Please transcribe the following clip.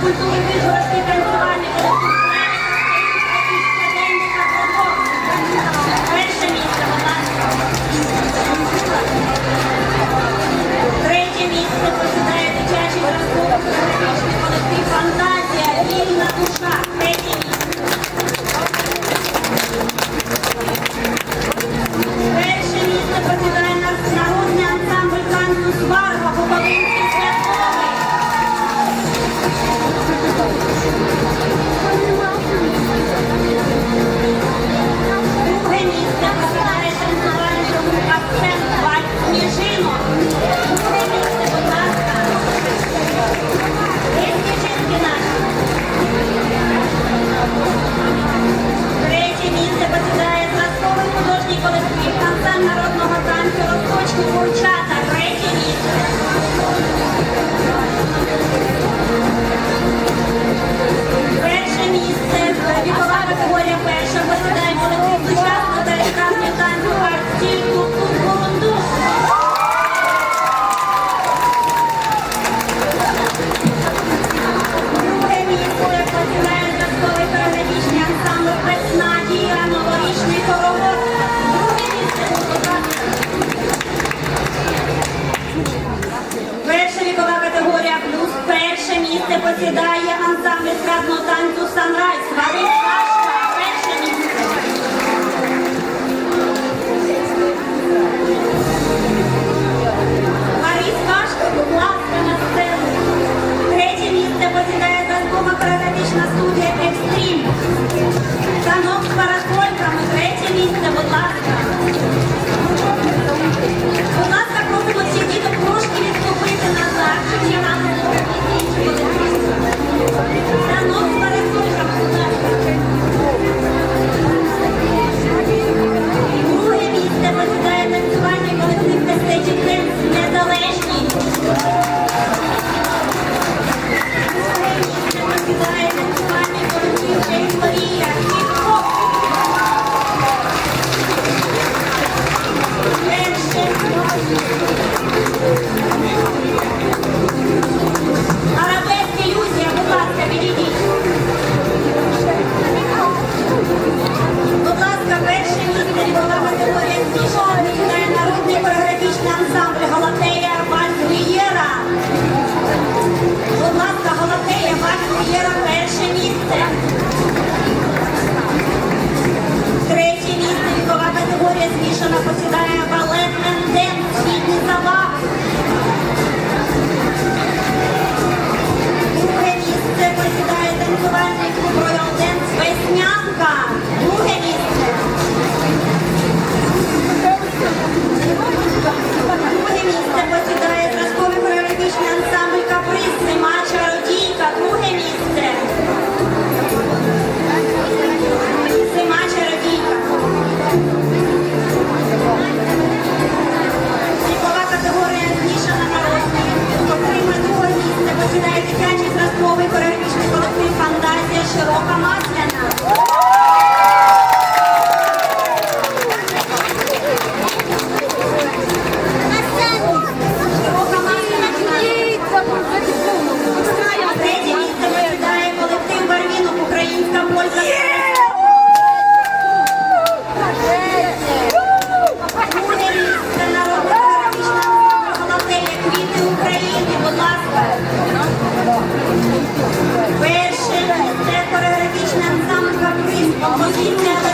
культури вишивашки танцювання. Розкидає ансамбль естрадного танцю Санрайз. Валить